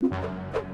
you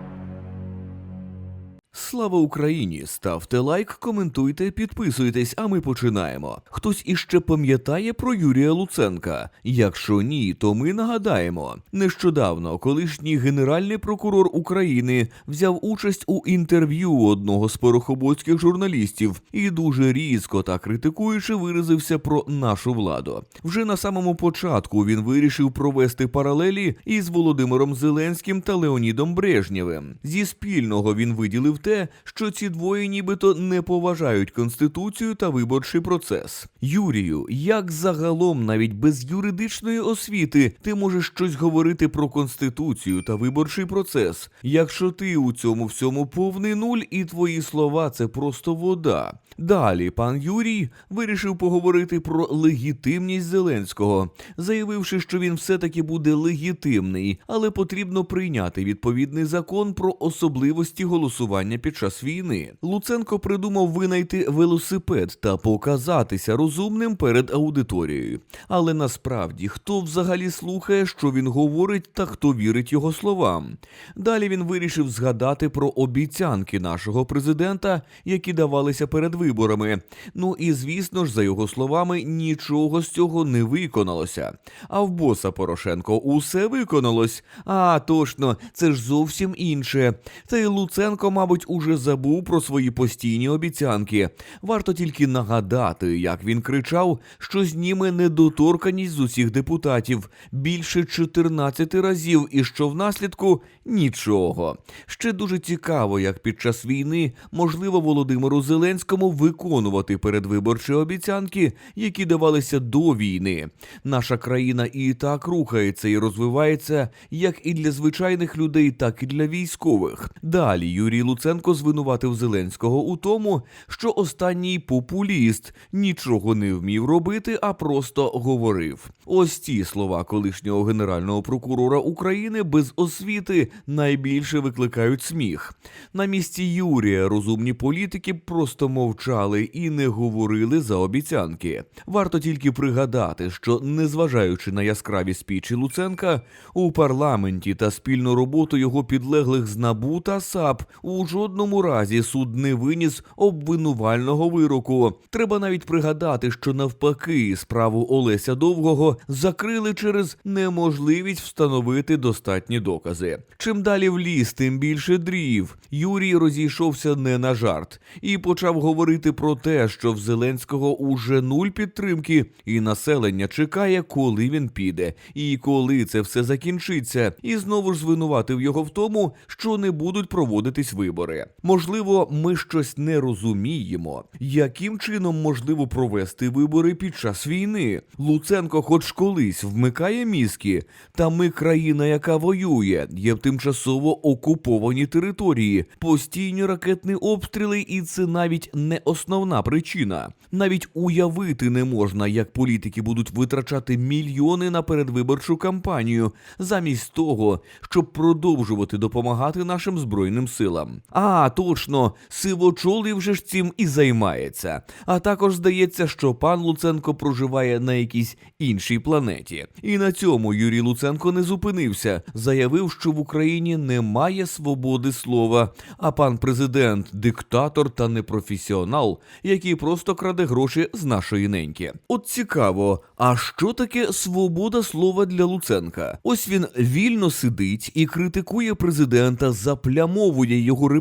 Слава Україні! Ставте лайк, коментуйте, підписуйтесь, а ми починаємо. Хтось іще пам'ятає про Юрія Луценка? Якщо ні, то ми нагадаємо. Нещодавно колишній генеральний прокурор України взяв участь у інтерв'ю одного з порохоботських журналістів і дуже різко та критикуючи виразився про нашу владу. Вже на самому початку він вирішив провести паралелі із Володимиром Зеленським та Леонідом Брежнєвим. Зі спільного він виділив те, що ці двоє нібито не поважають конституцію та виборчий процес. Юрію, як загалом, навіть без юридичної освіти, ти можеш щось говорити про конституцію та виборчий процес, якщо ти у цьому всьому повний нуль, і твої слова це просто вода. Далі пан Юрій вирішив поговорити про легітимність Зеленського, заявивши, що він все-таки буде легітимний, але потрібно прийняти відповідний закон про особливості голосування під час війни. Луценко придумав винайти велосипед та показатися розумним перед аудиторією. Але насправді хто взагалі слухає, що він говорить, та хто вірить його словам. Далі він вирішив згадати про обіцянки нашого президента, які давалися перед виборами. Ну і звісно ж, за його словами, нічого з цього не виконалося. А в боса Порошенко усе виконалось. А точно, це ж зовсім інше. Та й Луценко, мабуть, уже забув про свої постійні обіцянки. Варто тільки нагадати, як він кричав, що зніме недоторканість з усіх депутатів більше 14 разів, і що внаслідку нічого. Ще дуже цікаво, як під час війни можливо Володимиру Зеленському виконувати передвиборчі обіцянки, які давалися до війни. Наша країна і так рухається і розвивається як і для звичайних людей, так і для військових. Далі Юрій Луценко звинуватив Зеленського у тому, що останній популіст нічого не вмів робити, а просто говорив. Ось ці слова колишнього генерального прокурора України без освіти найбільше викликають сміх. На місці Юрія розумні політики просто мовчали і не говорили за обіцянки. Варто тільки пригадати, що незважаючи на яскраві спічі Луценка, у парламенті та спільну роботу його підлеглих з НАБУ та САП у жодному разі суд не виніс обвинувального вироку. Треба навіть пригадати, що навпаки справу Олеся Довгого закрили через неможливість встановити достатні докази. Чим далі в ліс, тим більше дрів. Юрій розійшовся не на жарт і почав говорити про те, що в Зеленського уже нуль підтримки, і населення чекає, коли він піде, і коли це все закінчиться. І знову ж звинуватив його в тому, що не будуть проводитись вибори. Можливо, ми щось не розуміємо, яким чином можливо провести вибори під час війни. Луценко, хоч колись вмикає мізки, та ми країна, яка воює, є в тимчасово окуповані території, постійні ракетні обстріли, і це навіть не основна причина. Навіть уявити не можна, як політики будуть витрачати мільйони на передвиборчу кампанію, замість того, щоб продовжувати допомагати нашим збройним силам. А точно, сивочолий вже ж цим і займається. А також здається, що пан Луценко проживає на якійсь іншій планеті. І на цьому Юрій Луценко не зупинився, заявив, що в Україні немає свободи слова, а пан президент диктатор та непрофесіонал, який просто краде гроші з нашої неньки. От цікаво, а що таке свобода слова для Луценка? Ось він вільно сидить і критикує президента, заплямовує його репутацію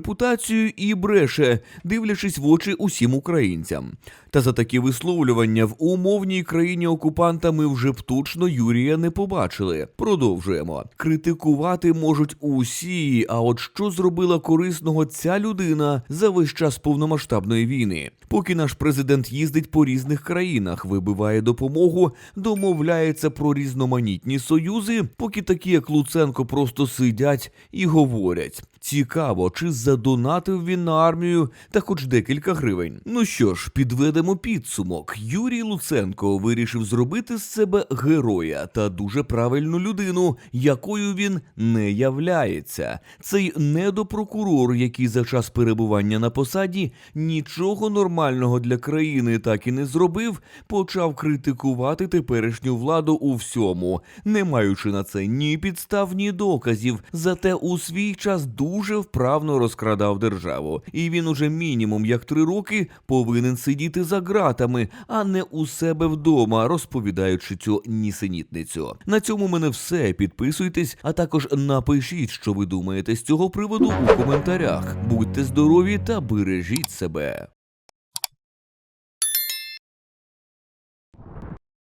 і бреше, дивлячись в очі усім українцям. Та за такі висловлювання в умовній країні окупанта ми вже б точно Юрія не побачили. Продовжуємо. Критикувати можуть усі. А от що зробила корисного ця людина за весь час повномасштабної війни? Поки наш президент їздить по різних країнах, вибиває допомогу, домовляється про різноманітні союзи, поки такі, як Луценко, просто сидять і говорять. Цікаво, чи задонатив він на армію та хоч декілька гривень. Ну що ж, підведемо підсумок. Юрій Луценко вирішив зробити з себе героя та дуже правильну людину, якою він не являється. Цей недопрокурор, який за час перебування на посаді нічого нормального для країни так і не зробив, почав критикувати теперішню владу у всьому, не маючи на це ні підстав, ні доказів. Зате у свій час дуже вправно розкрадав державу, і він уже мінімум як три роки повинен сидіти за ґратами, а не у себе вдома, розповідаючи цю нісенітницю. На цьому мене все. Підписуйтесь, а також напишіть, що ви думаєте з цього приводу у коментарях. Будьте здорові та бережіть себе.